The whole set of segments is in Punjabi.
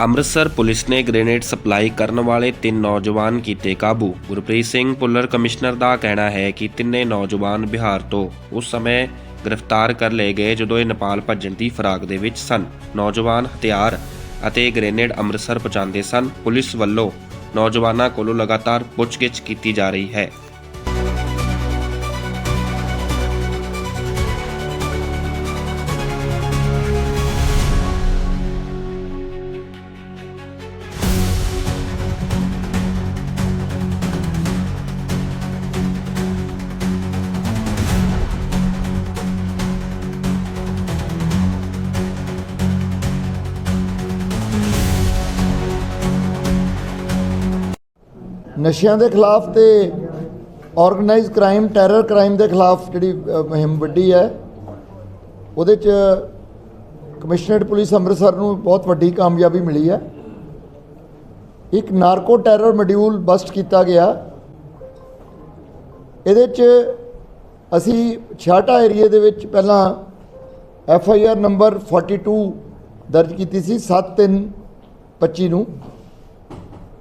ਅੰਮ੍ਰਿਤਸਰ ਪੁਲਿਸ ਨੇ ਗ੍ਰੇਨੇਡ ਸਪਲਾਈ ਕਰਨ ਵਾਲੇ ਤਿੰਨ ਨੌਜਵਾਨ ਕੀਤੇ ਕਾਬੂ। ਗੁਰਪ੍ਰੀਤ ਸਿੰਘ ਪੁੱਲਰ ਕਮਿਸ਼ਨਰ ਦਾ ਕਹਿਣਾ ਹੈ ਕਿ ਤਿੰਨੇ ਨੌਜਵਾਨ ਬਿਹਾਰ ਤੋਂ ਉਸ ਸਮੇਂ ਗ੍ਰਿਫਤਾਰ ਕਰ ਲਏ ਗਏ ਜਦੋਂ ਇਹ ਨੇਪਾਲ ਭੱਜਣ ਦੀ ਫਰਾਗ ਦੇ ਵਿੱਚ ਸਨ। ਨੌਜਵਾਨ ਹਥਿਆਰ ਅਤੇ ਗ੍ਰੇਨੇਡ ਅੰਮ੍ਰਿਤਸਰ ਪਹੁੰਚਾਉਂਦੇ ਸਨ। ਪੁਲਿਸ ਵੱਲੋਂ ਨੌਜਵਾਨਾਂ ਕੋਲੋਂ ਲਗਾਤਾਰ ਪੁੱਛਗਿੱਛ ਕੀਤੀ ਜਾ ਰਹੀ ਹੈ। ਨਸ਼ਿਆਂ ਦੇ ਖਿਲਾਫ ਤੇ ਆਰਗੇਨਾਈਜ਼ ਕ੍ਰਾਈਮ ਟੈਰਰ ਕ੍ਰਾਈਮ ਦੇ ਖਿਲਾਫ ਜਿਹੜੀ ਮੁਹਿੰਮ ਵੱਡੀ ਹੈ, ਉਹਦੇ ਚ ਕਮਿਸ਼ਨਰੇਟ ਪੁਲਿਸ ਅੰਮ੍ਰਿਤਸਰ ਨੂੰ ਬਹੁਤ ਵੱਡੀ ਕਾਮਯਾਬੀ ਮਿਲੀ ਹੈ। ਇੱਕ ਨਾਰਕੋ ਟੈਰਰ ਮੋਡਿਊਲ ਬਸਟ ਕੀਤਾ ਗਿਆ। ਇਹਦੇ ਚ ਅਸੀਂ ਛਾਟਾ ਏਰੀਏ ਦੇ ਵਿੱਚ ਪਹਿਲਾਂ ਐਫ ਆਈ ਆਰ ਨੰਬਰ 42 ਦਰਜ ਕੀਤੀ ਸੀ 7325 ਨੂੰ।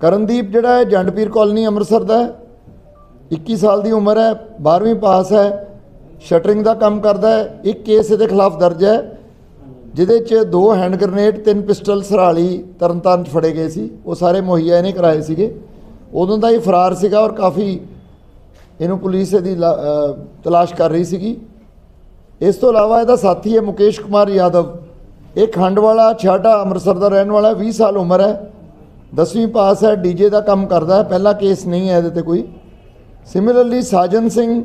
ਕਰਨਦੀਪ ਜਿਹੜਾ ਹੈ ਜੰਡਪੀਰ ਕਾਲਨੀ ਅੰਮ੍ਰਿਤਸਰ ਦਾ ਹੈ। 21 ਸਾਲ ਦੀ ਉਮਰ ਹੈ 12ਵੀਂ ਪਾਸ ਹੈ ਸ਼ਟਰਿੰਗ ਦਾ ਕੰਮ ਕਰਦਾ ਹੈ। ਇੱਕ ਕੇਸ ਇਹਦੇ ਖਿਲਾਫ ਦਰਜ ਹੈ ਜਿਹਦੇ 'ਚ ਦੋ ਹੈਂਡ ਗ੍ਰਨੇਡ ਤਿੰਨ ਪਿਸਟਲ ਸਰਾਲੀ ਤਰਨਤਾਰਨ 'ਚ ਫੜੇ ਗਏ ਸੀ। ਉਹ ਸਾਰੇ ਮੁਹੱਈਆ ਇਹਨੇ ਕਰਾਏ ਸੀਗੇ। ਉਦੋਂ ਦਾ ਹੀ ਫਰਾਰ ਸੀਗਾ ਔਰ ਕਾਫੀ ਇਹਨੂੰ ਪੁਲਿਸ ਇਹਦੀ ਲਾ- ਤਲਾਸ਼ ਕਰ ਰਹੀ ਸੀਗੀ। ਇਸ ਤੋਂ ਇਲਾਵਾ ਇਹਦਾ ਸਾਥੀ ਹੈ ਮੁਕੇਸ਼ ਕੁਮਾਰ ਯਾਦਵ। ਇਹ ਖੰਡ ਵਾਲਾ ਛਾਟਾ ਅੰਮ੍ਰਿਤਸਰ ਦਾ ਰਹਿਣ ਵਾਲਾ ਹੈ, 20 ਸਾਲ ਉਮਰ ਹੈ। 10ਵੀਂ ਪਾਸ ਹੈ ਡੀਜੇ ਦਾ ਕੰਮ ਕਰਦਾ ਹੈ, ਪਹਿਲਾ ਕੇਸ ਨਹੀਂ ਹੈ ਇਹਦੇ ਤੇ ਕੋਈ। ਸਿਮਿਲਰਲੀ ਸਾਜਨ ਸਿੰਘ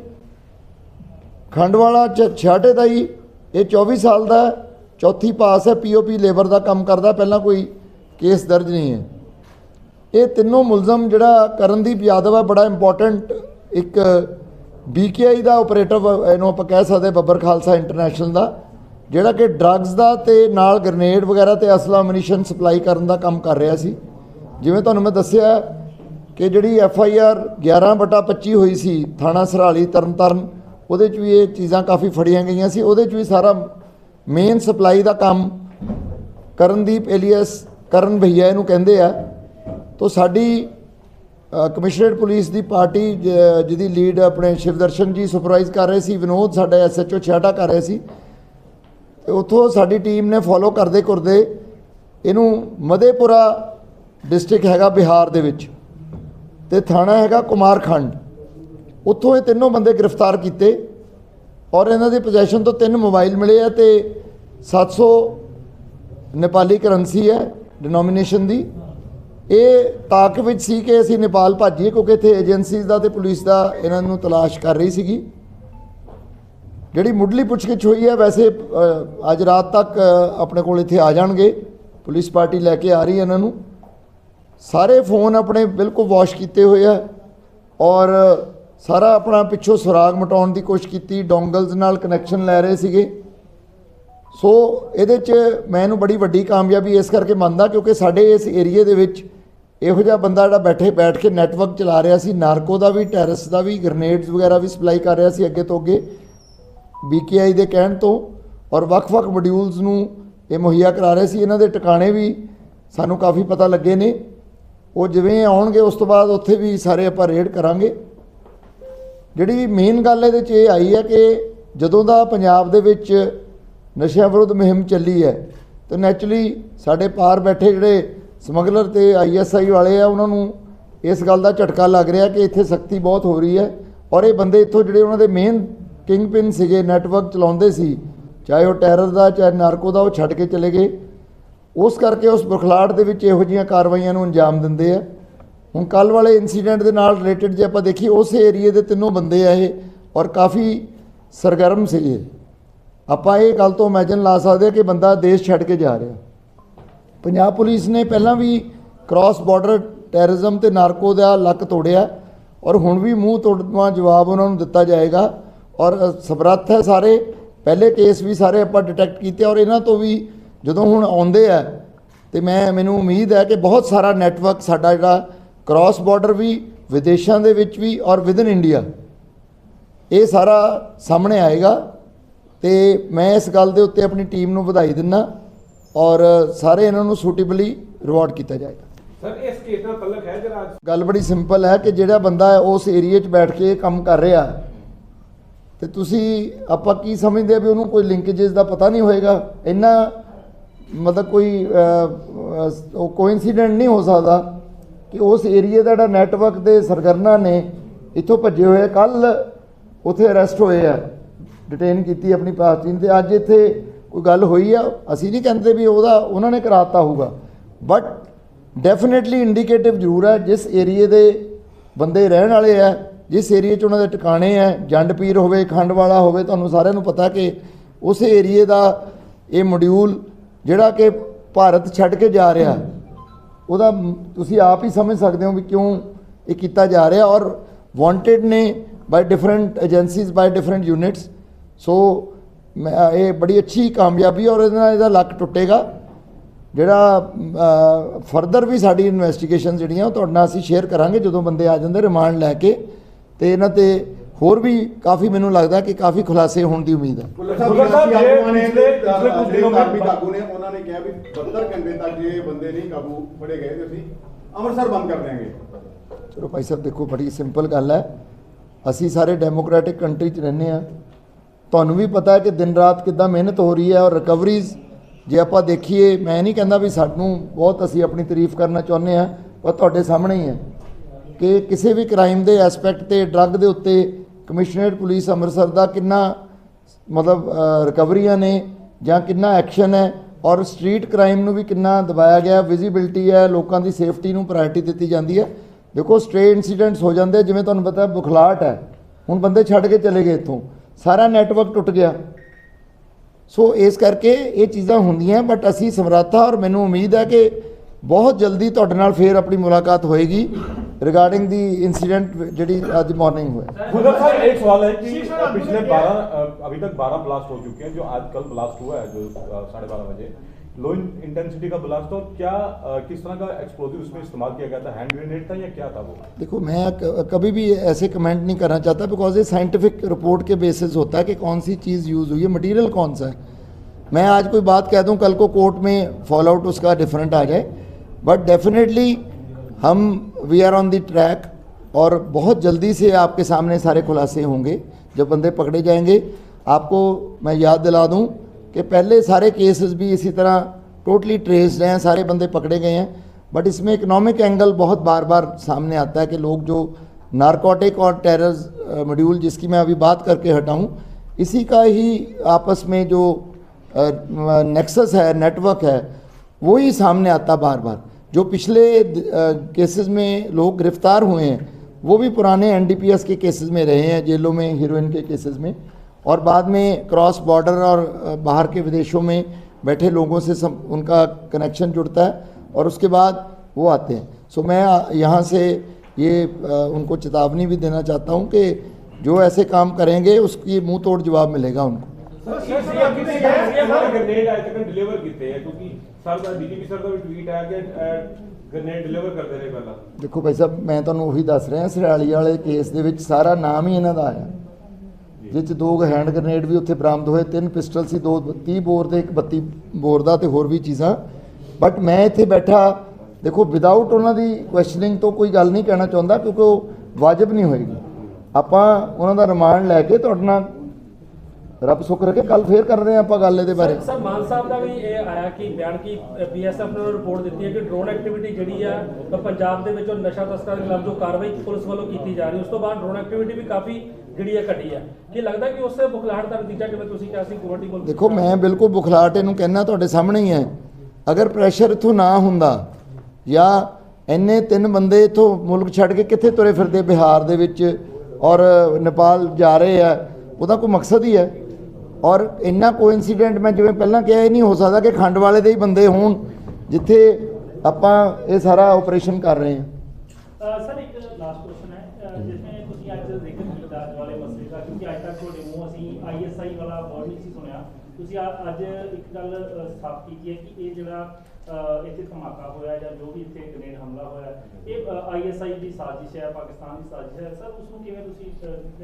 ਖੰਡਵਾਲਾ ਚ ਛਾਟੇ ਦਾ ਹੀ, ਇਹ 24 ਸਾਲ ਦਾ ਚੌਥੀ ਪਾਸ ਹੈ ਪੀਓਪੀ ਲੇਬਰ ਦਾ ਕੰਮ ਕਰਦਾ ਪਹਿਲਾਂ ਕੋਈ ਕੇਸ ਦਰਜ ਨਹੀਂ ਹੈ। ਇਹ ਤਿੰਨੋਂ ਮੁਲਜ਼ਮ ਜਿਹੜਾ ਕਰਨਦੀਪ ਯਾਦਵ ਹੈ, ਬੜਾ ਇੰਪੋਰਟੈਂਟ ਇੱਕ ਬੀਕੇਆਈ ਦਾ ਆਪਰੇਟਰ ਇਹਨੂੰ ਆਪਾਂ ਕਹਿ ਸਕਦੇ ਬੱਬਰ ਖਾਲਸਾ ਇੰਟਰਨੈਸ਼ਨਲ ਦਾ, ਜਿਹੜਾ ਕਿ ਡਰੱਗਸ ਦਾ ਤੇ ਨਾਲ ਗ੍ਰਨੇਡ ਵਗੈਰਾ ਤੇ ਅਸਲਾ ਮਨੀਸ਼ਨ ਸਪਲਾਈ ਕਰਨ ਦਾ ਕੰਮ ਕਰ ਰਿਹਾ ਸੀ। ਜਿਵੇਂ ਤੁਹਾਨੂੰ ਮੈਂ ਦੱਸਿਆ ਕਿ ਜਿਹੜੀ ਐਫ ਆਈ ਆਰ 11 ਬਟਾ 25 ਹੋਈ ਸੀ ਥਾਣਾ ਸਰਾਲੀ ਤਰਨਤਾਰਨ, ਉਹਦੇ 'ਚ ਵੀ ਇਹ ਚੀਜ਼ਾਂ ਕਾਫੀ ਫੜੀਆਂ ਗਈਆਂ ਸੀ। ਉਹਦੇ 'ਚ ਵੀ ਸਾਰਾ ਮੇਨ ਸਪਲਾਈ ਦਾ ਕੰਮ ਕਰਨਦੀਪ ਏਲੀਅਸ, ਕਰਨ ਭਈਆ ਇਹਨੂੰ ਕਹਿੰਦੇ ਆ। ਤੋ ਸਾਡੀ ਕਮਿਸ਼ਨਰੇਟ ਪੁਲਿਸ ਦੀ ਪਾਰਟੀ, ਜ- ਜਿਹਦੀ ਲੀਡ ਆਪਣੇ ਸ਼ਿਵਦਰਸ਼ਨ ਜੀ ਸੁਪਰਵਾਈਜ਼ ਕਰ ਰਹੇ ਸੀ, ਵਿਨੋਦ ਸਾਡਾ ਐਸਐਚਓ ਛਾਟਾ ਕਰ ਰਹੇ ਸੀ। ਤੇ ਉੱਥੋਂ ਸਾਡੀ ਟੀਮ ਨੇ ਫੋਲੋ ਕਰਦੇ ਕਰਦੇ ਇਹਨੂੰ ਮਦੇਪੁਰਾ ਡਿਸਟ੍ਰਿਕਟ ਹੈਗਾ ਬਿਹਾਰ ਦੇ ਵਿੱਚ ਤੇ ਥਾਣਾ ਹੈਗਾ ਕੁਮਾਰਖੰਡ। ਉੱਥੋਂ ਇਹ ਤਿੰਨੋਂ ਬੰਦੇ ਗ੍ਰਿਫਤਾਰ ਕੀਤੇ ਔਰ ਇਹਨਾਂ ਦੀ ਪੋਜੀਸ਼ਨ ਤੋਂ ਤਿੰਨ ਮੋਬਾਈਲ ਮਿਲੇ ਆ ਤੇ 700 ਨੇਪਾਲੀ ਕਰੰਸੀ ਹੈ ਡਿਨੋਮੀਨੇਸ਼ਨ ਦੀ। ਇਹ ਤਾਕ ਵਿੱਚ ਸੀ ਕਿ ਅਸੀਂ ਨੇਪਾਲ ਭੱਜੀਏ ਕਿਉਂਕਿ ਇੱਥੇ ਏਜੰਸੀਜ਼ ਦਾ ਤੇ ਪੁਲਿਸ ਦਾ ਇਹਨਾਂ ਨੂੰ ਤਲਾਸ਼ ਕਰ ਰਹੀ ਸੀਗੀ। ਜਿਹੜੀ ਮੁੱਢਲੀ ਪੁੱਛਗਿੱਛ ਹੋਈ ਹੈ, ਵੈਸੇ ਅੱਜ ਰਾਤ ਤੱਕ ਆਪਣੇ ਕੋਲ ਇੱਥੇ ਆ ਜਾਣਗੇ। ਪੁਲਿਸ ਪਾਰਟੀ ਲੈ ਕੇ ਆ ਰਹੀ ਹੈ ਇਹਨਾਂ ਨੂੰ। ਸਾਰੇ ਫੋਨ ਆਪਣੇ ਬਿਲਕੁਲ ਵਾਸ਼ ਕੀਤੇ ਹੋਏ ਆ ਔਰ ਸਾਰਾ ਆਪਣਾ ਪਿੱਛੋਂ ਸੁਰਾਗ ਮਟਾਉਣ ਦੀ ਕੋਸ਼ਿਸ਼ ਕੀਤੀ, ਡੋਂਗਲਸ ਨਾਲ ਕਨੈਕਸ਼ਨ ਲੈ ਰਹੇ ਸੀਗੇ। ਸੋ ਇਹਦੇ 'ਚ ਮੈਂ ਇਹਨੂੰ ਬੜੀ ਵੱਡੀ ਕਾਮਯਾਬੀ ਇਸ ਕਰਕੇ ਮੰਨਦਾ ਕਿਉਂਕਿ ਸਾਡੇ ਇਸ ਏਰੀਏ ਦੇ ਵਿੱਚ ਇਹੋ ਜਿਹਾ ਬੰਦਾ ਜਿਹੜਾ ਬੈਠੇ ਬੈਠ ਕੇ ਨੈਟਵਰਕ ਚਲਾ ਰਿਹਾ ਸੀ, ਨਾਰਕੋ ਦਾ ਵੀ ਟੈਰਰਿਸਟ ਦਾ ਵੀ ਗ੍ਰਨੇਡਸ ਵਗੈਰਾ ਵੀ ਸਪਲਾਈ ਕਰ ਰਿਹਾ ਸੀ ਅੱਗੇ ਤੋਂ ਅੱਗੇ ਬੀਕੇਆਈ ਦੇ ਕਹਿਣ ਤੋਂ। ਔਰ ਵੱਖ-ਵੱਖ ਮੋਡਿਊਲਸ ਨੂੰ ਇਹ ਮੁਹੱਈਆ ਕਰਾ ਰਹੇ ਸੀ। ਇਹਨਾਂ ਦੇ ਟਿਕਾਣੇ ਵੀ ਸਾਨੂੰ ਕਾਫੀ ਪਤਾ ਲੱਗੇ ਨੇ। ਉਹ ਜਿਵੇਂ ਆਉਣਗੇ, ਉਸ ਤੋਂ ਬਾਅਦ ਉੱਥੇ ਵੀ ਸਾਰੇ ਆਪਾਂ ਰੇਡ ਕਰਾਂਗੇ। ਜਿਹੜੀ ਮੇਨ ਗੱਲ ਇਹਦੇ 'ਚ ਇਹ ਆਈ ਹੈ ਕਿ ਜਦੋਂ ਦਾ ਪੰਜਾਬ ਦੇ ਵਿੱਚ ਨਸ਼ਿਆਂ ਵਿਰੁੱਧ ਮੁਹਿੰਮ ਚੱਲੀ ਹੈ, ਤੇ ਨੈਚੁਰਲੀ ਸਾਡੇ ਪਾਰ ਬੈਠੇ ਜਿਹੜੇ ਸਮਗਲਰ ਤੇ ਆਈਐਸਆਈ ਵਾਲੇ ਆ, ਉਹਨਾਂ ਨੂੰ ਇਸ ਗੱਲ ਦਾ ਝਟਕਾ ਲੱਗ ਰਿਹਾ ਕਿ ਇੱਥੇ ਸਖਤੀ ਬਹੁਤ ਹੋ ਰਹੀ ਹੈ। ਔਰ ਇਹ ਬੰਦੇ ਇੱਥੋਂ ਜਿਹੜੇ ਉਹਨਾਂ ਦੇ ਮੇਨ ਕਿੰਗ ਪਿਨ ਸੀਗੇ ਨੈਟਵਰਕ ਚਲਾਉਂਦੇ ਸੀ, ਚਾਹੇ ਉਹ ਟੈਰਰ ਦਾ, ਚਾਹੇ ਨਾਰਕੋ ਦਾ, ਉਹ ਛੱਡ ਕੇ ਚਲੇ ਗਏ। ਉਸ ਕਰਕੇ ਉਸ ਬੁਖਲਾੜ ਦੇ ਵਿੱਚ ਇਹੋ ਜਿਹੀਆਂ ਕਾਰਵਾਈਆਂ ਨੂੰ ਅੰਜਾਮ ਦਿੰਦੇ ਆ। ਹੁਣ ਕੱਲ ਵਾਲੇ ਇਨਸੀਡੈਂਟ ਦੇ ਨਾਲ ਰਿਲੇਟਡ ਜੇ ਆਪਾਂ ਦੇਖੀਏ, ਉਸ ਏਰੀਏ ਦੇ ਤਿੰਨੋਂ ਬੰਦੇ ਆ ਇਹ ਔਰ ਕਾਫੀ ਸਰਗਰਮ ਸੀਗੇ ਆਪਾਂ ਇਹ ਗੱਲ ਤੋਂ ਇਮੇਜਿਨ ਲਾ ਸਕਦੇ ਆ ਕਿ ਬੰਦਾ ਦੇਸ਼ ਛੱਡ ਕੇ ਜਾ ਰਿਹਾ। ਪੰਜਾਬ ਪੁਲਿਸ ਨੇ ਪਹਿਲਾਂ ਵੀ ਕ੍ਰਾਸ ਬਾਰਡਰ ਟੈਰਰਿਜ਼ਮ ਤੇ ਨਾਰਕੋ ਦਾ ਲੱਕ ਤੋੜਿਆ ਔਰ ਹੁਣ ਵੀ ਮੂੰਹ ਤੋੜਵਾ ਜਵਾਬ ਉਹਨਾਂ ਨੂੰ ਦਿੱਤਾ ਜਾਏਗਾ ਔਰ ਸਮਰੱਥ ਹੈ ਸਾਰੇ, ਪਹਿਲੇ ਕੇਸ ਵੀ ਸਾਰੇ ਆਪਾਂ ਡਿਟੈਕਟ ਕੀਤੇ ਔਰ ਇਹਨਾਂ ਤੋਂ ਵੀ ਜਦੋਂ ਹੁਣ ਆਉਂਦੇ ਆ ਤੇ ਮੈਂ ਮੈਨੂੰ ਉਮੀਦ ਹੈ ਕਿ ਬਹੁਤ ਸਾਰਾ ਨੈਟਵਰਕ ਸਾਡਾ ਜਿਹੜਾ ਕ੍ਰਾਸ ਬਾਰਡਰ ਵੀ ਵਿਦੇਸ਼ਾਂ ਦੇ ਵਿੱਚ ਵੀ ਔਰ ਵਿਦਨ ਇੰਡੀਆ ਇਹ ਸਾਰਾ ਸਾਹਮਣੇ ਆਏਗਾ। ਤੇ ਮੈਂ ਇਸ ਗੱਲ ਦੇ ਉੱਤੇ ਆਪਣੀ ਟੀਮ ਨੂੰ ਵਧਾਈ ਦਿੰਦਾ ਔਰ ਸਾਰੇ ਇਹਨਾਂ ਨੂੰ ਸੂਟੇਬਲੀ ਰਿਵਾਰਡ ਕੀਤਾ ਜਾਏਗਾ। ਸਰ ਇਸ ਕੇਸ ਨਾਲ ਤਲਕ ਹੈ ਅੱਜ ਗੱਲ ਬੜੀ ਸਿੰਪਲ ਹੈ ਕਿ ਜਿਹੜਾ ਬੰਦਾ ਹੈ ਉਸ ਏਰੀਆ 'ਚ ਬੈਠ ਕੇ ਕੰਮ ਕਰ ਰਿਹਾ। ਤੇ ਤੁਸੀਂ ਆਪਾਂ ਕੀ ਸਮਝਦੇ ਆ ਵੀ ਉਹਨੂੰ ਕੋਈ ਲਿੰਕੇजेस ਦਾ ਪਤਾ ਨਹੀਂ ਹੋਏਗਾ? ਇੰਨਾ ਮਤਲਬ ਕੋਈ ਅਹ, ਅਹ, ਉਹ ਕੋਇਨਸੀਡੈਂਟ ਨਹੀਂ ਹੋ ਸਕਦਾ ਕਿ ਉਸ ਏਰੀਆ ਦਾ ਜਿਹੜਾ ਨੈਟਵਰਕ ਦੇ ਸਰਗਰਨਾ ਨੇ ਇੱਥੋਂ ਭੱਜੇ ਹੋਏ ਕੱਲ ਉੱਥੇ ਅਰੈਸਟ ਹੋਏ ਆ। ਡਿਟੇਨ ਕੀਤੀ ਆਪਣੀ ਪਾਸਟਿੰਗ ਤੇ। ਅੱਜ ਇੱਥੇ ਕੋਈ ਗੱਲ ਹੋਈ ਆ। ਅਸੀਂ ਨਹੀਂ ਕਹਿੰਦੇ ਵੀ ਉਹਦਾ ਉਹਨਾਂ ਨੇ ਕਰਾਤਾ ਹੋਊਗਾ। ਬਟ ਡੈਫੀਨਿਟਲੀ ਇੰਡੀਕੇਟਿਵ ਜ਼ਰੂਰ ਹੈ ਜਿਸ ਏਰੀਏ ਦੇ ਬੰਦੇ ਰਹਿਣ ਵਾਲੇ ਆ ਜਿਸ ਏਰੀਏ 'ਚ ਉਹਨਾਂ ਦੇ ਟਿਕਾਣੇ ਆ ਜੰਡ ਪੀਰ ਹੋਵੇ ਖੰਡ ਵਾਲਾ ਹੋਵੇ ਤੁਹਾਨੂੰ ਸਾਰਿਆਂ ਨੂੰ ਪਤਾ ਕਿ ਉਸ ਏਰੀਏ ਦਾ ਇਹ ਮੋਡਿਊਲ ਜਿਹੜਾ ਕਿ ਭਾਰਤ ਛੱਡ ਕੇ ਜਾ ਰਿਹਾ, ਉਹਦਾ ਤੁਸੀਂ ਆਪ ਹੀ ਸਮਝ ਸਕਦੇ ਹੋ ਵੀ ਕਿਉਂ ਇਹ ਕੀਤਾ ਜਾ ਰਿਹਾ ਔਰ ਵਾਂਟਡ ਨੇ by different agencies by different units so ਮੈਂ, ਇਹ ਬੜੀ ਅੱਛੀ ਕਾਮਯਾਬੀ ਔਰ ਇਹਦੇ ਨਾਲ ਇਹਦਾ ਲੱਕ ਟੁੱਟੇਗਾ। ਜਿਹੜਾ ਫਰਦਰ ਵੀ ਸਾਡੀ ਇਨਵੈਸਟੀਗੇਸ਼ਨ ਜਿਹੜੀਆਂ, ਉਹ ਤੁਹਾਡੇ ਨਾਲ ਅਸੀਂ ਸ਼ੇਅਰ ਕਰਾਂਗੇ ਜਦੋਂ ਬੰਦੇ ਆ ਜਾਂਦੇ ਰਿਮਾਂਡ ਲੈ ਕੇ ਤੇ ਇਹਨਾਂ ਤੇ ਹੋਰ ਵੀ ਕਾਫੀ ਮੈਨੂੰ ਲੱਗਦਾ ਕਿ ਕਾਫੀ ਖੁਲਾਸੇ ਹੋਣ ਦੀ ਉਮੀਦ ਹੈ। ਭੁੱਲਰ ਸਾਹਿਬ ਸਾਹਿਬ ਜੀ ਜੇ ਆਗੂਆਂ ਨੇ ਪਿਛਲੇ ਪਿਛਲੇ ਕੁਝ ਜਿਹੜੇ ਦਿਨੋਂ ਕਾਰਮੀ में ਆਗੂ ਨੇ ਉਹਨਾਂ ਨੇ ਕਿਹਾ ਵੀ 72 ਘੰਟੇ ਤੱਕ ਜੇ ਇਹ ਬੰਦੇ ਨਹੀਂ ਕਾਬੂ ਫੜੇ ਗਏ ਤੇ ਅਸੀਂ ਅੰਮ੍ਰਿਤਸਰ ਬੰਦ ਕਰ ਦਿਆਂਗੇ। ਚਲੋ ਭਾਈ ਸਾਹਿਬ ਦੇਖੋ ਬੜੀ ਸਿੰਪਲ ਗੱਲ ਹੈ। ਅਸੀਂ ਸਾਰੇ ਡੈਮੋਕ੍ਰੈਟਿਕ ਕੰਟਰੀ 'ਚ ਰਹਿੰਦੇ ਆ ਤੁਹਾਨੂੰ ਵੀ ਪਤਾ ਹੈ ਕਿ ਦਿਨ ਰਾਤ ਕਿੱਦਾਂ ਮਿਹਨਤ ਹੋ ਰਹੀ ਹੈ ਔਰ ਰਿਕਵਰੀਜ਼ ਜੇ ਆਪਾਂ ਦੇਖੀਏ ਮੈਂ ਨਹੀਂ ਕਹਿੰਦਾ ਵੀ ਸਾਨੂੰ ਬਹੁਤ ਅਸੀਂ ਆਪਣੀ ਤਾਰੀਫ ਕਰਨਾ ਚਾਹੁੰਦੇ ਆ ਪਰ ਤੁਹਾਡੇ ਸਾਹਮਣੇ ਹੀ ਹੈ ਕਿ ਕਿਸੇ ਵੀ ਕ੍ਰਾਈਮ ਦੇ ਐਸਪੈਕਟ ਤੇ ਡਰੱਗ ਦੇ ਉੱਤੇ ਕਮਿਸ਼ਨਰੇਟ ਪੁਲਿਸ ਅੰਮ੍ਰਿਤਸਰ ਦਾ ਕਿੰਨਾ, ਮਤਲਬ ਰਿਕਵਰੀਆਂ ਨੇ ਜਾਂ ਕਿੰਨਾ ਐਕਸ਼ਨ ਹੈ ਔਰ ਸਟਰੀਟ ਕ੍ਰਾਈਮ ਨੂੰ ਵੀ ਕਿੰਨਾ ਦਬਾਇਆ ਗਿਆ, ਵਿਜ਼ਿਬਿਲਟੀ ਹੈ, ਲੋਕਾਂ ਦੀ ਸੇਫਟੀ ਨੂੰ ਪ੍ਰਾਇੋਰਟੀ ਦਿੱਤੀ ਜਾਂਦੀ ਹੈ। ਦੇਖੋ ਸਟ੍ਰੇ ਇਨਸੀਡੈਂਟਸ ਹੋ ਜਾਂਦੇ, ਜਿਵੇਂ ਤੁਹਾਨੂੰ ਪਤਾ ਬੁਖਲਾਟ ਹੈ, ਹੁਣ ਬੰਦੇ ਛੱਡ ਕੇ ਚਲੇ ਗਏ ਇੱਥੋਂ, ਸਾਰਾ ਨੈਟਵਰਕ ਟੁੱਟ ਗਿਆ। ਸੋ ਇਸ ਕਰਕੇ ਇਹ ਚੀਜ਼ਾਂ ਹੁੰਦੀਆਂ, ਬਟ ਅਸੀਂ ਸਮਰੱਥਾ ਔਰ ਮੈਨੂੰ ਉਮੀਦ ਹੈ ਕਿ ਬਹੁਤ ਜਲਦੀ ਤੁਹਾਡੇ ਨਾਲ ਫੇਰ ਆਪਣੀ ਮੁਲਾਕਾਤ ਹੋਏਗੀ ਰਿਗਾਰਡਿੰਗ ਦੀ ਇਨਸੀਡੈਂਟ ਜਿਹੜੀ ਅੱਜ ਮਾਰਨਿੰਗ ਹੋਇਆ भुलर साहब एक सवाल है कि पिछले 12 अभी तक 12 ब्लास्ट हो चुके हैं जो आज कल ब्लास्ट हुआ है जो साढ़े बारह बजे लो इंटेंसिटी का ब्लास्ट था और क्या अ, किस तरह का एक्सप्लोजिव उसमें इस्तेमाल किया गया था हैंड ग्रेनेड था या क्या था वो देखो मैं क- कभी भी ऐसे कमेंट नहीं करना चाहता बिकॉज ये साइंटिफिक रिपोर्ट के बेसिस होता है कि कौन सी चीज़ यूज़ हुई है मटेरियल कौन सा है मैं आज कोई बात कह दूं कल को कोर्ट में फॉल आउट उसका डिफरेंट आ जाए बट डेफिनेटली हम we are on the track और बहुत जल्दी से आपके सामने सारे खुलासे होंगे। जब बंदे पकड़े जाएँगे, आपको मैं याद दिला दूँ कि पहले सारे केसेस भी इसी तरह टोटली ट्रेस्ड हैं, सारे बंदे पकड़े गए हैं। बट इसमें इकोनॉमिक एंगल बहुत बार बार सामने आता है कि लोग जो नारकोटिक और टेरर मॉड्यूल जिसकी मैं अभी बात करके हटा हूँ इसी का ही आपस में जो नेक्सस है नेटवर्क है, वो ही सामने आता बार बार जो पिछले केसेस में लोग गिरफ़्तार हुए हैं वो भी पुराने एनडीपीएस के केसेस में रहे हैं जेलों में हीरोइन के केसेस में और बाद में क्रॉस बॉर्डर और बाहर के विदेशों में बैठे लोगों से सम, उनका कनेक्शन जुड़ता है और उसके बाद वो आते हैं सो मैं यहाँ से ये उनको चेतावनी भी देना चाहता हूँ कि जो ऐसे काम करेंगे उसकी मुँह तोड़ जवाब मिलेगा उनको sir, sir, sir, sir, sir, sir, sir, sir, sir ਦਾ ਡੀਜੀਪੀ ਸਰ ਦਾ ਵੀ ਟਵੀਟ ਆਇਆ ਕਿ ਗ੍ਰੇਨੇਡ ਡਿਲੀਵਰ ਕਰਦੇ ਰਹੇ ਪਹਿਲਾਂ। ਦੇਖੋ ਭਾਈ ਸਾਹਿਬ ਮੈਂ ਤੁਹਾਨੂੰ ਉਹੀ ਦੱਸ ਰਿਹਾ ਸਰਾਲੀ ਵਾਲੇ ਕੇਸ ਦੇ ਵਿੱਚ ਸਾਰਾ ਨਾਮ ਹੀ ਇਹਨਾਂ ਦਾ ਆਇਆ। ਜਿਸ ਦੋ ਹੈਂਡ ਗ੍ਰਨੇਡ ਵੀ ਉੱਥੇ ਬਰਾਮਦ ਹੋਏ ਤਿੰਨ ਪਿਸਟਲ ਸੀ ਦੋ 30 ਬੋਰ ਦੇ ਇੱਕ 32 ਬੋਰ ਦਾ ਤੇ ਹੋਰ ਵੀ ਚੀਜ਼ਾਂ। ਬਟ ਮੈਂ ਇੱਥੇ ਬੈਠਾ ਦੇਖੋ ਵਿਦਆਊਟ ਉਹਨਾਂ ਦੀ ਕੁਐਸਚਨਿੰਗ ਤੋਂ ਕੋਈ ਗੱਲ ਨਹੀਂ ਕਹਿਣਾ ਚਾਹੁੰਦਾ ਕਿਉਂਕਿ ਉਹ ਵਾਜਬ ਨਹੀਂ ਹੋਏਗੀ। ਆਪਾਂ ਉਹਨਾਂ ਦਾ ਰਿਮਾਂਡ ਲੈ ਕੇ ਤੁਹਾਡੇ ਨਾਲ ਰੱਬ ਸੁੱਖ ਰੱਖੇ ਕੱਲ ਫੇਰ ਕਰਦੇ ਹਾਂ ਆਪਾਂ ਗੱਲ ਇਹਦੇ ਬਾਰੇ। ਸਰ ਮਾਨ ਸਾਹਿਬ ਦਾ ਵੀ ਇਹ ਆਇਆ ਕਿ ਬਿਆਨ ਕੀ ਬੀਐਸਐਫ ਨੇ ਰਿਪੋਰਟ ਦਿੱਤੀ ਹੈ ਕਿ ਡਰੋਨ ਐਕਟੀਵਿਟੀ ਜਿਹੜੀ ਆ ਉਹ ਪੰਜਾਬ ਦੇ ਵਿੱਚੋਂ ਨਸ਼ਾ ਤਸਕਰਾਂ ਦੇ ਖਿਲਾਫ ਜੋ ਕਾਰਵਾਈ ਪੁਲਿਸ ਵੱਲੋਂ ਕੀਤੀ ਜਾ ਰਹੀ ਉਸ ਤੋਂ ਬਾਅਦ ਡਰੋਨ ਐਕਟੀਵਿਟੀ ਵੀ ਕਾਫੀ ਜਿਹੜੀ ਹੈ ਘਟੀ ਆ। ਕੀ ਲੱਗਦਾ ਕਿ ਉਸੇ ਬੁਖਲਾਹਟ ਦਾ ਨਤੀਜਾ ਜਿਵੇਂ ਤੁਸੀਂ ਕਿਹਾ ਸੀ ਕਮੇਟੀ ਕੋਲ? ਦੇਖੋ ਮੈਂ ਬਿਲਕੁਲ ਬੁਖਲਾਟ ਇਹਨੂੰ ਕਹਿਣਾ ਤੁਹਾਡੇ ਸਾਹਮਣੇ ਹੀ ਹੈ। ਅਗਰ ਪ੍ਰੈਸ਼ਰ ਇਥੋਂ ਨਾ ਹੁੰਦਾ ਜਾਂ ਇੰਨੇ ਤਿੰਨ ਬੰਦੇ ਇਥੋਂ ਮੁਲਕ ਛੱਡ ਕੇ ਕਿੱਥੇ ਤੁਰੇ ਫਿਰਦੇ ਬਿਹਾਰ ਦੇ ਵਿੱਚ ਔਰ ਨੇਪਾਲ ਜਾ ਰਹੇ ਆ ਉਹਦਾ ਕੋਈ ਮਕਸਦ ਹੀ ਹੈ। ਔਰ ਇੰਨਾ ਕੋਇਨਸੀਡੈਂਟ ਮੈਂ ਜਿਵੇਂ ਪਹਿਲਾਂ ਕਿਹਾ ਇਹ ਨਹੀਂ ਹੋ ਸਕਦਾ ਕਿ ਖੰਡ ਵਾਲੇ ਦੇ ਹੀ ਬੰਦੇ ਹੋਣ ਜਿੱਥੇ ਆਪਾਂ ਇਹ ਸਾਰਾ ਆਪਰੇਸ਼ਨ ਕਰ ਰਹੇ ਹਾਂ। ਸਰ ਇੱਕ ਲਾਸਟ ਕੁਐਸਚਨ ਹੈ। ਜਿਵੇਂ ਤੁਸੀਂ ਅੱਜ ਜ਼ਿਕਰ ਕੀਤਾ ਵਾਲੇ ਮਸਲੇ ਦਾ ਕਿਉਂਕਿ ਅੱਜ ਤੱਕ ਤੁਹਾਡੇ ਮੂੰਹ ਅਸੀਂ ਆਈਐਸਆਈ ਵਾਲਾ ਵਰਡ ਨਹੀਂ ਸੀ ਸੁਣਿਆ। ਤੁਸੀਂ ਅੱਜ ਇੱਕ ਗੱਲ ਅ, ਕੀਤੀ ਹੈ ਕਿ ਇਹ ਜਿਹੜਾ ਇੱਥੇ ਧਮਾਕਾ ਹੋਇਆ ਜਾਂ ਜੋ ਵੀ ਇੱਥੇ ਗ੍ਰੇਨੇਡ ਹਮਲਾ ਹੋਇਆ ਇਹ ਆਈਐਸਆਈ ਦੀ ਸਾਜ਼ਿਸ਼ ਹੈ ਪਾਕਿਸਤਾਨ ਦੀ ਸਾਜ਼ਿਸ਼ ਹੈ। ਸਰ ਉਸ ਨੂੰ ਕਿਵੇਂ ਤੁਸੀਂ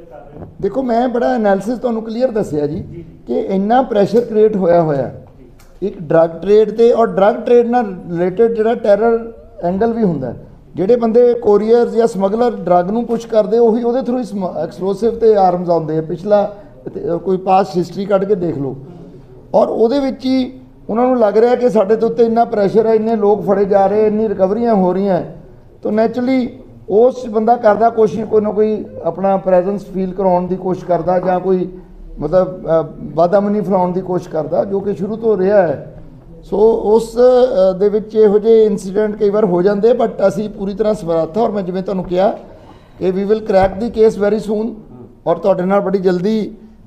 ਕਰ ਰਹੇ ਹੋ? ਦੇਖੋ ਮੈਂ ਬੜਾ ਐਨਾਲਿਸਿਸ ਤੁਹਾਨੂੰ ਕਲੀਅਰ ਦੱਸਿਆ ਜੀ ਕਿ ਇੰਨਾ ਪ੍ਰੈਸ਼ਰ ਕ੍ਰੀਏਟ ਹੋਇਆ ਹੋਇਆ। ਇੱਕ ਡਰੱਗ ਟ੍ਰੇਡ ਤੇ ਔਰ ਡਰੱਗ ਟ੍ਰੇਡ ਨਾਲ ਰਿਲੇਟਡ ਜਿਹੜਾ ਟੈਰਰ ਐਂਗਲ ਵੀ ਹੁੰਦਾ। ਜਿਹੜੇ ਬੰਦੇ ਕੋਰੀਅਰ ਜਾਂ ਸਮਗਲਰ ਡਰੱਗ ਨੂੰ ਪੁਸ਼ ਕਰਦੇ ਉਹੀ ਉਹਦੇ ਥਰੂ ਐਕਸਪਲੋਸਿਵ ਤੇ ਆਰਮਸ ਆਉਂਦੇ ਆ। ਪਿਛਲਾ ਕੋਈ ਪਾਸਟ ਹਿਸਟਰੀ ਕੱਢ ਕੇ ਦੇਖ ਲਓ। ਔਰ ਉਹਦੇ ਵਿੱਚ ਹੀ ਉਹਨਾਂ ਨੂੰ ਲੱਗ ਰਿਹਾ ਕਿ ਸਾਡੇ ਤੇ ਉੱਤੇ ਇੰਨਾ ਪ੍ਰੈਸ਼ਰ ਹੈ ਇੰਨੇ ਲੋਕ ਫੜੇ ਜਾ ਰਹੇ ਇੰਨੀ ਰਿਕਵਰੀਆਂ ਹੋ ਰਹੀਆਂ ਹੈ। ਤਾਂ ਨੈਚੁਰਲੀ ਉਸ ਬੰਦਾ ਕਰਦਾ ਕੋਸ਼ਿਸ਼ ਕੋਈ ਨਾ ਕੋਈ ਆਪਣਾ ਪ੍ਰੈਜ਼ੈਂਸ ਫੀਲ ਕਰਾਉਣ ਦੀ ਕੋਸ਼ਿਸ਼ ਕਰਦਾ ਜਾਂ ਕੋਈ ਮਤਲਬ ਅ, ਵਾਦਾਮਨੀ ਫਲਾਉਣ ਦੀ ਕੋਸ਼ਿਸ਼ ਕਰਦਾ ਜੋ ਕਿ ਸ਼ੁਰੂ ਤੋਂ ਰਿਹਾ ਹੈ ਸੋ ਉਸ ਦੇ ਵਿੱਚ ਇਹੋ ਜਿਹੇ ਇਨਸੀਡੈਂਟ ਕਈ ਵਾਰ ਹੋ ਜਾਂਦੇ ਬਟ ਅਸੀਂ ਪੂਰੀ ਤਰ੍ਹਾਂ ਸਮਰੱਥ ਹਾਂ ਔਰ ਮੈਂ ਜਿਵੇਂ ਤੁਹਾਨੂੰ ਕਿਹਾ ਕਿ we will crack the case very soon ਔਰ ਤੁਹਾਡੇ ਨਾਲ ਬੜੀ ਜਲਦੀ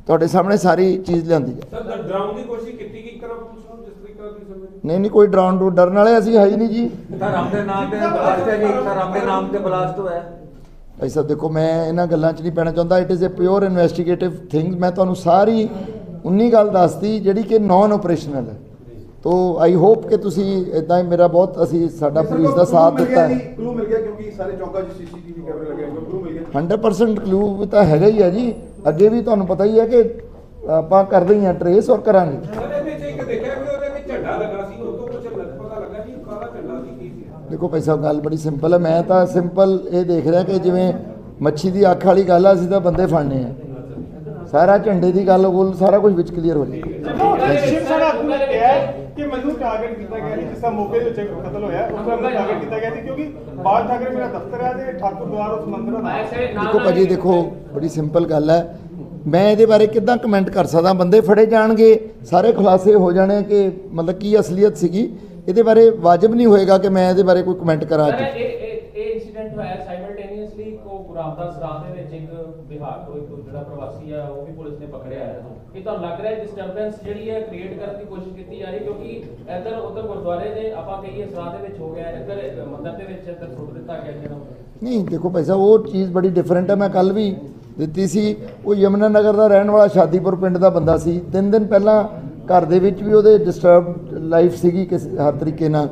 ਤੁਹਾਡੇ ਸਾਹਮਣੇ ਸਾਰੀ ਚੀਜ਼ ਲਿਆਂਦੀ ਹੈ ਸਰ ਡਰਾਉਣ ਦੀ ਕੋਸ਼ਿਸ਼ ਕੀਤੀ ਗਈ ਕਰਮ ਪੁਲਿਸ ਨੂੰ ਜਿਸ ਤਰੀਕੇ ਨਾਲ ਤੁਸੀਂ ਸਮਝਦੇ ਨਹੀਂ ਨਹੀਂ ਕੋਈ ਡਰਾਉਣ ਡੋ ਡਰਨ ਵਾਲੇ ਅਸੀਂ ਹੈ ਹੀ ਨਹੀਂ ਜੀ। ਸਰ ਆਪਦੇ ਨਾਮ ਤੇ ਬਲਾਸਟ ਹੈ ਜੀ ਸਰ ਆਪਦੇ ਨਾਮ ਤੇ ਬਲਾਸਟ ਹੋਇਆ। ਭਾਈ ਸਾਹਿਬ ਦੇਖੋ ਮੈਂ ਇਹਨਾਂ ਗੱਲਾਂ 'ਚ ਨਹੀਂ ਪੈਣਾ ਚਾਹੁੰਦਾ। It is a pure investigative thing ਮੈਂ ਤੁਹਾਨੂੰ ਸਾਰੀ ਉਨੀ ਗੱਲ ਦੱਸਤੀ ਜਿਹੜੀ ਕਿ ਨਾਨ ਆਪਰੇਸ਼ਨਲ ਹੈ। ਤੋ ਆਈ ਹੋਪ ਕਿ ਤੁਸੀਂ ਇਦਾਂ ਹੀ ਮੇਰਾ ਬਹੁਤ ਅਸੀਂ ਸਾਡਾ ਪੁਲਿਸ ਦਾ ਸਾਥ ਦਿੱਤਾ ਹੈ। ਕਲੂ ਮਿਲ ਗਿਆ ਕਿਉਂਕਿ ਸਾਰੇ ਚੌਕਾਂ 'ਚ ਸੀਸੀਟੀਵੀ ਕੈਮਰੇ ਲੱਗੇ ਹੋਏ ਕਲੂ ਮਿਲ ਗਿਆ। 100% ਕਲੂ ਤਾਂ ਹੈਗਾ ਹੀ ਹੈ ਜੀ। ਅੱਗੇ ਵੀ ਤੁਹਾਨੂੰ ਪਤਾ ਹੀ ਹੈ ਕਿ ਆਪਾਂ ਕਰਦੇ ਹੀ ਹਾਂ ਟਰੇਸ ਔਰ ਕਰਾਂਗੇ ਸਰ ਇਹਦੇ ਵਿੱਚ ਇੱਕ ਦੇਖਿਆ ਕਿ ਉਹਦੇ ਵਿੱਚ ਝੰਡਾ ਲੱਗਾ ਸੀ ਉਹ ਤੋਂ ਕੁਝ ਪਤਾ ਲੱਗਾ ਜੀ ਉਹ ਕਾਹਦਾ ਝੰਡਾ ਸੀ ਕੀ ਸੀ ਦੇਖੋ ਭਾਈ ਸਾਹਿਬ ਗੱਲ ਬੜੀ ਸਿੰਪਲ ਹੈ ਮੈਂ ਤਾਂ ਸਿੰਪਲ ਇਹ ਦੇਖ ਰਿਹਾ ਕਿ ਜਿਵੇਂ ਮੱਛੀ ਦੀ ਅੱਖ ਵਾਲੀ ਗੱਲ ਆ ਅਸੀਂ ਤਾਂ ਬੰਦੇ ਫੜਨੇ ਆ। ਸਾਰਾ ਝੰਡੇ ਦੀ ਗੱਲ ਗੁੱਲ ਸਾਰਾ ਕੁਝ ਵਿੱਚ ਕਲੀਅਰ ਹੋ ਜਾਏਗਾ। ਸ਼ਿਵ ਸੈਨਾ ਆਗੂ ਨੇ ਕਿਹਾ ਹੈ ਕਿ ਮੈਨੂੰ ਟਾਰਗੇਟ ਕੀਤਾ ਗਿਆ ਸੀ ਜਿਸ ਦਾ ਮੌਕੇ ਦੇ ਵਿੱਚ ਕਤਲ ਹੋਇਆ। ਉਸ ਦਾ ਮੈਨੂੰ ਟਾਰਗੇਟ ਕੀਤਾ ਗਿਆ ਸੀ ਕਿਉਂਕਿ ਬਾਜ ਠਾਕਰੇ ਮੇਰਾ ਦਫ਼ਤਰ ਹੈ ਤੇ ਠਾਕੁਰ ਦੁਆਰ ਉਸ ਮੰਦਿਰ ਦਾ ਦੇਖੋ ਭਾਜੀ ਦੇਖੋ ਬੜੀ ਸਿੰਪਲ ਗੱਲ ਹੈ ਮੈਂ ਇਹਦੇ ਬਾਰੇ ਕਿੱਦਾਂ ਕਮੈਂਟ ਕਰ ਸਕਦਾ? ਬੰਦੇ ਫੜੇ ਜਾਣਗੇ ਸਾਰੇ ਖੁਲਾਸੇ ਹੋ ਜਾਣੇ ਕਿ ਮਤਲਬ ਕੀ ਅਸਲੀਅਤ ਸੀਗੀ। ਇਹਦੇ ਬਾਰੇ ਵਾਜਬ ਨਹੀਂ ਹੋਏਗਾ ਕਿ ਮੈਂ ਇਹਦੇ ਬਾਰੇ ਕੋਈ ਕਮੈਂਟ ਕਰਾਂ ਸਰ ਅੱਜ ਇਹ ਇਹ ਇਹ ਇਨਸੀਡੈਂਟ ਹੋਇਆ ਸਾਈਮਲਟੇਨੀਅਸਲੀ ਕੋ ਗੁਰਾਮਦਾਸ ਰਾਹ ਦੇ ਵਿੱਚ ਇੱਕ ਬਿਹਾਰ ਤੋਂ ਇੱਕ ਜਿਹੜਾ ਪ੍ਰਵਾਸੀ ਆ ਉਹ ਵੀ ਪੁਲਿਸ ਨੇ ਪਕੜਿਆ ਹੈ ਇਹ ਤੁਹਾਨੂੰ ਲੱਗ ਰਿਹਾ ਡਿਸਟਰਬੈਂਸ ਜਿਹੜੀ ਹੈ ਕ੍ਰੀਏਟ ਕਰਨ ਦੀ ਕੋਸ਼ਿਸ਼ ਕੀਤੀ ਜਾ ਰਹੀ ਕਿਉਂਕਿ ਇੱਧਰ ਉੱਧਰ ਗੁਰਦੁਆਰੇ ਦੇ ਆਪਾਂ ਕਹੀਏ ਸਰਾਹ ਦੇ ਵਿੱਚ ਹੋ ਗਿਆ ਇੱਧਰ ਮੰਦਿਰ ਦੇ ਵਿੱਚ ਇੱਧਰ ਸੁੱਟ ਦਿੱਤਾ ਗਿਆ ਜਿਹੜਾ। ਨਹੀਂ ਦੇਖੋ ਭਾਈ ਸਾਹਿਬ ਉਹ ਚੀਜ਼ ਬੜੀ ਡਿਫਰੈਂਟ ਹੈ। ਮੈਂ ਕੱਲ ਵੀ ਦਿੱਤੀ ਸੀ। ਉਹ ਯਮਨਾ ਨਗਰ ਦਾ ਰਹਿਣ ਵਾਲਾ ਸ਼ਾਦੀਪੁਰ ਪਿੰਡ ਦਾ ਬੰਦਾ ਸੀ। ਤਿੰਨ ਦਿਨ ਪਹਿਲਾਂ ਘਰ ਦੇ ਵਿੱਚ ਵੀ ਉਹਦੇ ਡਿਸਟਰਬ ਲਾਈਫ ਸੀਗੀ ਕਿਸ ਹਰ ਤਰੀਕੇ ਨਾਲ।